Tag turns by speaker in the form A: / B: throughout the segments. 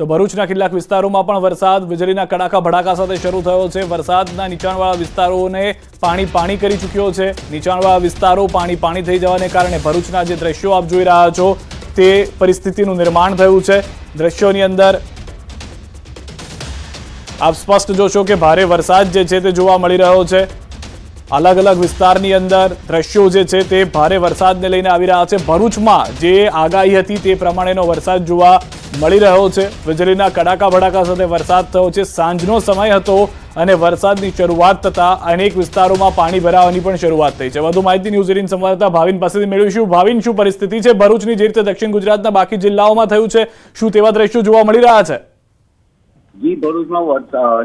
A: તો ભરૂચના કેટલાક વિસ્તારોમાં પણ વરસાદ. વીજળીના કડાકા ભડાકા સાથે શરૂ થયો છે. વરસાદના નીચાણવાળા વિસ્તારોને પાણી પાણી કરી ચૂક્યો છે. નીચાણવાળા વિસ્તારો પાણી પાણી થઈ જવાને કારણે ભરૂચના જે દ્રશ્યો આપ જોઈ રહ્યા છો તે પરિસ્થિતિનું નિર્માણ થયું છે. દ્રશ્યોની અંદર આપ સ્પષ્ટ જોશો કે ભારે વરસાદ જે છે તે જોવા મળી રહ્યો છે. અલગ અલગ વિસ્તારની અંદર દ્રશ્યો જે છે તે ભારે વરસાદને લઈને આવી રહ્યા છે. ભરૂચમાં જે આગાહી હતી તે પ્રમાણેનો વરસાદ જોવા મળી રહ્યો છે. વીજળીના કડાકા ભડાકા સાથે વરસાદ થયો છે. સાંજનો સમય હતો અને વરસાદની શરૂઆત થતા અનેક વિસ્તારોમાં પાણી ભરાવાની પણ શરૂઆત થઈ છે. વધુ માહિતી ન્યૂઝ એટીન સંવાદદાતા ભાવિન પાસેથી મેળવીશું. ભાવિન, શું પરિસ્થિતિ છે? ભરૂચની જે રીતે દક્ષિણ ગુજરાતના બાકી જિલ્લાઓમાં થયું છે. શું તેવા દ્રશ્યો જોવા મળી રહ્યા છે?
B: જી ભરૂચમાં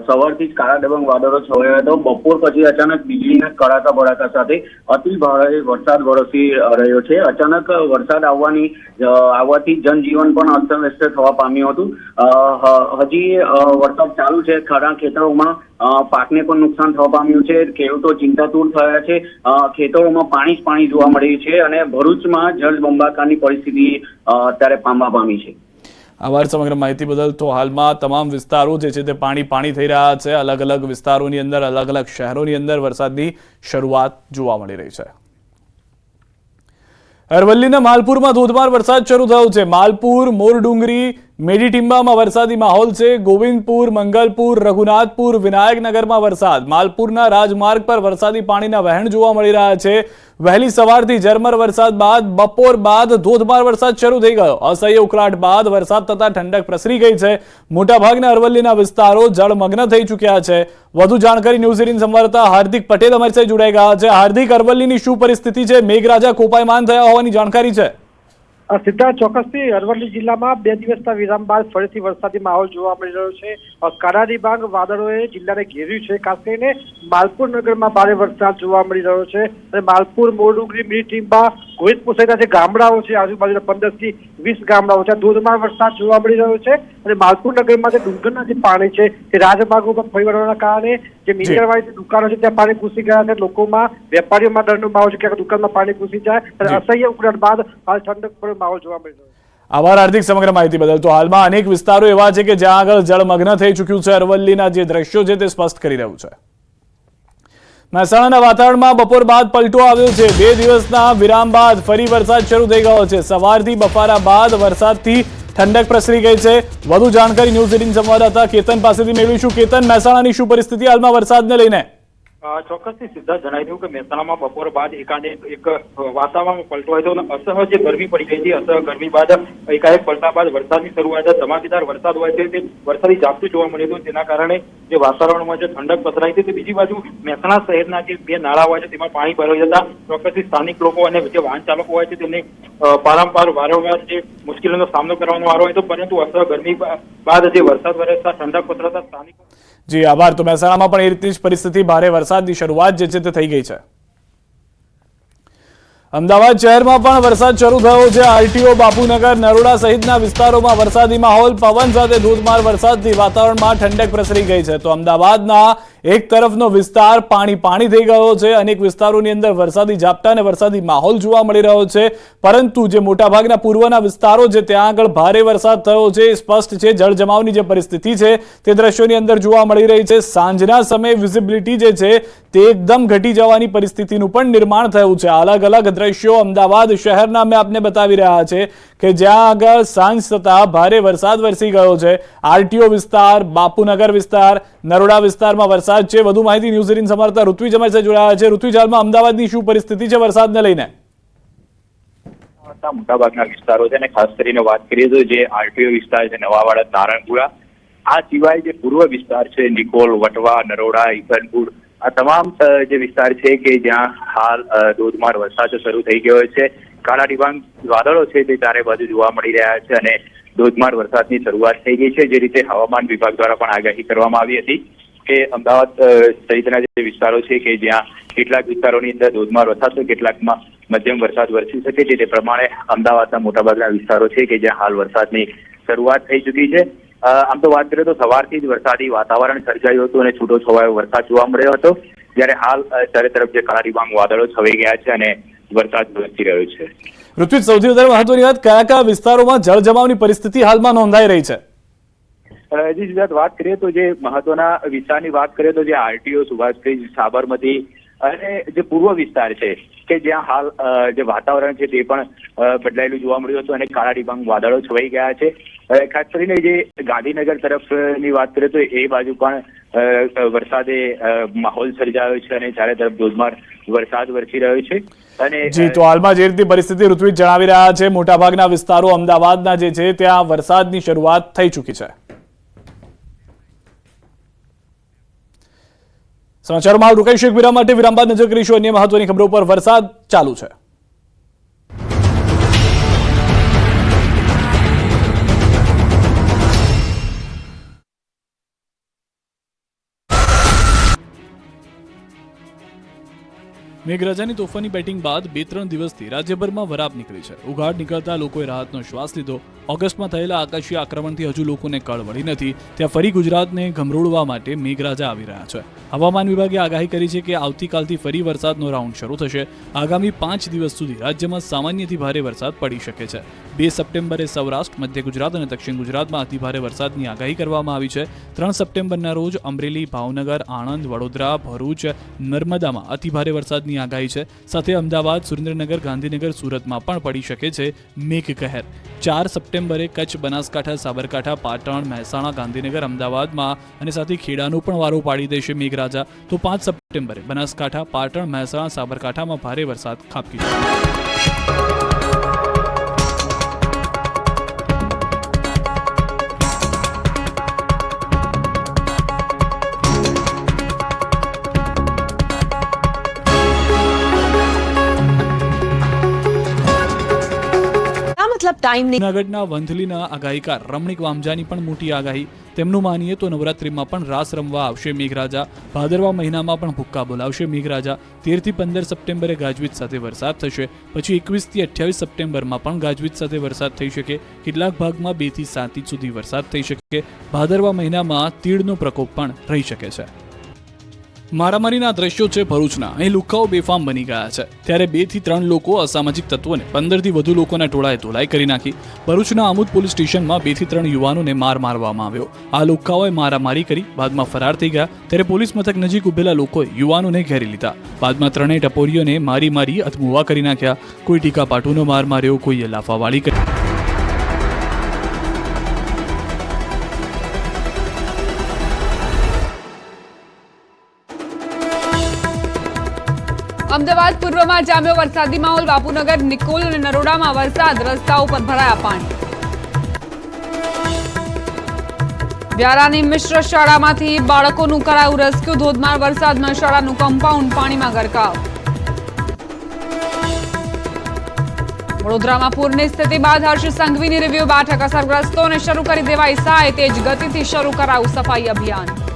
B: સવારથી જ કાળા ડબંગ વાદળો છવાયો હતો. બપોર પછી અચાનક વીજળીના કડાકા ભડાકા સાથે અતિ ભારે વરસાદ વરસી રહ્યો છે. અચાનક વરસાદ આવવાની આવવાથી જનજીવન પણ અસ્તવ્યસ્ત થવા પામ્યું હતું. હજી વરસાદ ચાલુ છે. ખરા ખેતરોમાં પાકને પણ નુકસાન થવા પામ્યું છે. ખેડૂતો ચિંતાતુર થયા છે. ખેતરોમાં પાણી જ પાણી જોવા મળ્યું છે અને ભરૂચમાં જળબંબાકારની પરિસ્થિતિ અત્યારે પામવા પામી છે.
A: આભાર સમગ્ર માહિતી બદલ તો હાલમાં તમામ વિસ્તારો જે છે તે પાણી પાણી થઈ રહ્યા છે. અલગ અલગ વિસ્તારોની અંદર, અલગ અલગ શહેરોની અંદર વરસાદની શરૂઆત જોવા મળી રહી છે. અરવલ્લીના માલપુરમાં ધોધમાર વરસાદ શરૂ થયો છે. માલપુર મોરડુંગરી મેડીટિંબામાં વરસાદી માહોલ છે. ગોવિંદપુર, મંગલપુર, રઘુનાથપુર, વિનાયકનગરમાં વરસાદ. માલપુરના રાજમાર્ગ પર વરસાદી પાણીના વહેણ જોવા મળી રહ્યા છે. વહેલી સવારથી ઝરમર વરસાદ બાદ, બપોર બાદ ધોધમાર વરસાદ શરૂ થઈ ગયો. અસહ્ય ઉકળાટ બાદ વરસાદ થતા ઠંડક પ્રસરી ગઈ છે. મોટાભાગના અરવલ્લીના વિસ્તારો જળમગ્ન થઈ ચૂક્યા છે. વધુ જાણકારી ન્યૂઝ એટીન સંવાદદાતા હાર્દિક પટેલ અમારી સાથે જોડાઈ ગયા છે. હાર્દિક, અરવલ્લીની શું પરિસ્થિતિ છે? મેઘરાજા કોપાયમાન થયા હોવાની જાણકારી છે.
C: સિદ્ધાર્થ ચોક્કસથી અરવલ્લી જિલ્લામાં બે દિવસના વિરામ બાદ ફરીથી વરસાદી માહોલ જોવા મળી રહ્યો છે. અ, બાંગ વાદળોએ જિલ્લાને ઘેર્યું છે. ખાસ કરીને માલપુર નગરમાં ભારે વરસાદ જોવા મળી રહ્યો છે. અને માલપુર મોરડુંગરી મીઠીંબા ગોવિંદપુર સહિતના જે ગામડાઓ છે આજુબાજુના પંદરથી વીસ ગામડાઓ છે. ધોધમાર વરસાદ જોવા મળી રહ્યો છે અને માલપુર નગરમાં જે ડુંગરના જે પાણી છે તે રાજમાર્ગો પર ફરી વળવાના કારણે જે મીટરવાળી દુકાનો છે ત્યાં પાણી ઘૂસી ગયા છે. લોકોમાં વેપારીઓમાં ડરનો માહોલ છે ક્યાંક દુકાનમાં પાણી ઘૂસી જાય અને. અસહ્ય ઉકળાટ બાદ હાલ ઠંડક માહોલ જોવા મળી રહ્યો છે.
A: આભાર હાર્દિક સમગ્ર માહિતી બદલ. તો હાલમાં અનેક વિસ્તારો એવા છે કે જ્યાં આગળ જળમગ્ન થઈ ચૂક્યું છે. અરવલ્લીના જે દ્રશ્યો છે તે સ્પષ્ટ કરી રહ્યું છે. મહેસાણાના વાતાવરણમાં બપોર બાદ પલટો આવ્યો છે. બે દિવસના વિરામ બાદ ફરી વરસાદ શરૂ થઈ ગયો છે. સવારથી બપોરા બાદ વરસાદથી ઠંડક પ્રસરી ગઈ છે. વધુ જાણકારી ન્યૂઝ એટીન સંવાદદાતા કેતન પાસેથી મેળવીશું. કેતન, મહેસાણાની શું પરિસ્થિતિ? હાલમાં વરસાદને લઈને.
D: ચોક્કસથી સીધા જણાવી દઉં કે મહેસાણામાં બપોર બાદ એકાંત એક વાતાવરણ પલટો હતો અને અસહ્ય ગરમી પડી ગઈ હતી. અસહ્ય ગરમી બાદ એકાએક પલટા બાદ વરસાદની શરૂઆત ધમાકેદાર વરસાદ હોય છે. તે વરસાદી ઝાપટું જોવા મળ્યું હતું. તેના કારણે જે વાતાવરણમાં જે ઠંડક પથરાઈ હતી તે બીજી બાજુ મહેસાણા શહેરના જે બે નાળા હોય છે તેમાં પાણી ભરાઈ જતા ચોક્કસથી સ્થાનિક લોકો અને જે વાહન ચાલકો હોય છે તેમને પારંપાર વારંવાર જે મુશ્કેલીનો સામનો કરવાનો વારો હોય તો પરંતુ અસહ્ય ગરમી બાદ જે વરસાદ વરસતા ઠંડક પસરાતા સ્થાનિકો
A: જી, આભાર. તો મહેસાણામાં પણ એ રીતની જ પરિસ્થિતિ ભારે વરસાદની શરૂઆત જે છે તે થઈ ગઈ છે. અમદાવાદ શહેરમાં પણ વરસાદ શરૂ થયો છે. આરટીઓ બાપુનગર, નરોડા સહિતના વિસ્તારોમાં વરસાદી માહોલ, પવન સાથે ધોધમાર વરસાદથી વાતાવરણમાં ઠંડક પ્રસરી ગઈ છે. તો અમદાવાદના એક તરફનો વિસ્તાર પાણી પાણી થઈ ગયો છે. અનેક વિસ્તારોની અંદર વરસાદી ઝાપટા અને વરસાદી માહોલ જોવા મળી રહ્યો છે. પરંતુ જે મોટાભાગના પૂર્વના વિસ્તારો છે, ત્યાં આગળ ભારે વરસાદ થયો છે. એ સ્પષ્ટ છે, જળજમાવની જે પરિસ્થિતિ છે, તે દ્રશ્યોની અંદર જોવા મળી રહી છે. સાંજના સમયે વિઝિબિલિટી જે છે, તે એકદમ ઘટી જવાની પરિસ્થિતિનું પણ નિર્માણ થયું છે. અલગ અલગ દ્રશ્યો અમદાવાદ શહેરના અમે આપને બતાવી રહ્યા છે કે જ્યાં આગળ સાંજ થતા ભારે વરસાદ વરસી ગયો છે. આરટીઓ વિસ્તાર, બાપુનગર વિસ્તાર નરોડા વિસ્તારમાં વરસાદ છે. વધુ માહિતી ન્યૂઝ એટીન સમારતા ઋત્વિજ અમારી સાથે જોડાયા છે. ઋત્વિજ હાલમાં અમદાવાદની શું પરિસ્થિતિ છે વરસાદને લઈને?
E: મોટાભાગના વિસ્તારો છે અને ખાસ કરીને વાત કરીએ તો જે આરટીઓ વિસ્તાર છે, નવાવાડા, નારણપુરા, આ સિવાય જે પૂર્વ વિસ્તાર છે, નિકોલ, વટવા, નરોડા ઈસનપુર આ તમામ જે વિસ્તાર છે કે જ્યાં હાલ ધોધમાર વરસાદ શરૂ થઈ ગયો છે. કાળા ડિબાંગ વાદળો છે તે ચારે બાજુ જોવા મળી રહ્યા છે અને ધોધમાર વરસાદની શરૂઆત થઈ ગઈ છે. જે રીતે હવામાન વિભાગ દ્વારા પણ આગાહી કરવામાં આવી હતી કે અમદાવાદ સહિતના જે વિસ્તારો છે કે જ્યાં કેટલાક વિસ્તારોની અંદર ધોધમાર વરસાદ તો કેટલાકમાં મધ્યમ વરસાદ વરસી શકે છે. તે પ્રમાણે અમદાવાદના મોટાભાગના વિસ્તારો છે કે જ્યાં હાલ વરસાદની શરૂઆત થઈ ચૂકી છે. આમ તો વાત કરીએ તો સવારથી જ વરસાદી વાતાવરણ સર્જાયું હતું અને છૂટો છવાયો વરસાદ જોવા મળ્યો હતો. જ્યારે હાલ ચારે તરફ જે કાળા ડિબાંગ વાદળો છવાઈ ગયા છે અને વરસાદ વરસી રહ્યો છે.
A: ઋત્વિજ સૌથી વધારે મહત્વની વાત કયા કયા વિસ્તારોમાં જળ જમાવની પરિસ્થિતિ હાલમાં નોંધાઈ રહી છે?
E: જી સિદ્ધાર્થ વાત કરીએ તો જે મહત્વના વિસ્તારની વાત કરીએ તો જે આરટીઓ સુભાષભાઈ સાબરમતી અને જે પૂર્વ વિસ્તાર છે, કે જ્યાં હાલ જે વાતાવરણ છે તે પણ બદલાયેલું જોવા મળ્યું હતું અને કાળા ડિબાંગ વાદળો છવાઈ ગયા છે. ખાસ કરીને જે ગાંધીનગર તરફની વાત કરીએ તો એ બાજુ પણ વરસાદે માહોલ સર્જાયો છે અને ચારે તરફ ધોધમાર વરસાદ વરસી રહ્યો છે.
A: જી, તો હાલમાં જે રીતની પરિસ્થિતિ ઋત્વિજ જણાવી રહ્યા છે, મોટાભાગના વિસ્તારો અમદાવાદના જે છે, ત્યાં વરસાદની શરૂઆત થઈ ચૂકી છે. સમાચારોમાં રોકાઈશું એક વિરામ માટે વિરામ બાદ નજર કરીશું અન્ય મહત્વની ખબરો પર વરસાદ ચાલુ છે. મેઘરાજાની તોફાની બેટિંગ બાદ બે ત્રણ દિવસથી રાજ્યભરમાં વરાપ નીકળી છે. ઉઘાડ નીકળતા લોકોએ રાહતનો શ્વાસ લીધો. ઓગસ્ટમાં થયેલા આકાશીય આક્રમણથી હજુ લોકોને કળ વળી નથી. ત્યાં ફરી ગુજરાતને ગમરોળવા માટે મેઘરાજા આવી રહ્યા છે. હવામાન વિભાગે આગાહી કરી છે કે આવતીકાલથી ફરી વરસાદનો રાઉન્ડ શરૂ થશે. આગામી પાંચ દિવસ સુધી રાજ્યમાં સામાન્યથી ભારે વરસાદ પડી શકે છે. બે સપ્ટેમ્બરે સૌરાષ્ટ્ર, મધ્ય ગુજરાત અને દક્ષિણ ગુજરાતમાં અતિભારે વરસાદની આગાહી કરવામાં આવી છે. ત્રણ સપ્ટેમ્બરના રોજ અમરેલી, ભાવનગર, આણંદ, વડોદરા, ભરૂચ, નર્મદામાં અતિભારે વરસાદની આગાહી છે. સાથે અમદાવાદ, સુરેન્દ્રનગર, ગાંધીનગર સુરતમાં પણ પડી શકે છે મેઘ કહેર ચાર સપ્ટેમ્બરે કચ્છ, બનાસકાંઠા, સાબરકાંઠા, પાટણ, મહેસાણા, ગાંધીનગર, અમદાવાદમાં અને સાથે ખેડાનો પણ વારો પાડી દેશે મેઘરાજા. તો પાંચ સપ્ટેમ્બરે બનાસકાંઠા, પાટણ, મહેસાણા, સાબરકાંઠામાં ભારે વરસાદ ખાબકી
F: ટાઈમ
A: જૂનાગઢના વંથલીના આગાહીકાર રમણીક વામજાની પણ મોટી આગાહી. તેમનું માનીએ તો નવરાત્રિમાં પણ રાસ રમવા આવશે મેઘરાજા. ભાદરવા મહિનામાં પણ ભૂક્કા બોલાવશે મેઘરાજા. તેરથી પંદર સપ્ટેમ્બરે ગાજવીજ સાથે વરસાદ થશે. પછી એકવીસથી અઠ્યાવીસ સપ્ટેમ્બરમાં પણ ગાજવીજ સાથે વરસાદ થઈ શકે. કેટલાક ભાગમાં બેથી સાત ઇંચ સુધી વરસાદ થઈ શકે. ભાદરવા મહિનામાં તીડનો પ્રકોપ પણ રહી શકે છે. મારામારીના દ્રશ્યો છે ભરૂચના. અહીં લુખાઓ બેફામ બની ગયા છે. ત્યારે બેથી ત્રણ લોકો અસામાજિક તત્વોને પંદરથી વધુ લોકોના ટોળાએ ધોલાઈ કરી નાખી. ભરૂચના આમોદ પોલીસ સ્ટેશનમાં બેથી ત્રણ યુવાનોને માર મારવામાં આવ્યો. આ લુખાઓએ મારામારી કરી, બાદમાં ફરાર થઈ ગયા. ત્યારે પોલીસ મથક નજીક ઉભેલા લોકોએ યુવાનોને ઘેરી લીધા. બાદમાં ત્રણેય ટપોરીઓને મારી મારી અથમુવા કરી નાખ્યા. કોઈ ટીકા પાટુનો માર માર્યો, કોઈએ લાફાવાળી કરી
G: અમદાવાદ પૂર્વમાં જામ્યો વરસાદી માહોલ. બાપુનગર, નિકોલ અને નરોડામાં વરસાદ. રસ્તાઓ પર ભરાયા પાણી. વ્યારાની મિશ્ર શાળામાંથી બાળકોનું કરાયું રેસ્ક્યુ. ધોધમાર વરસાદમાં શાળાનું કમ્પાઉન્ડ પાણીમાં ગરકાવ. વડોદરામાં પૂરની સ્થિતિ બાદ હર્ષ સંઘવીની રિવ્યુ. બેઠક અસરગ્રસ્તોને શરૂ કરી દેવાઈ સહાય. તેજ ગતિથી શરૂ કરાયું સફાઈ અભિયાન.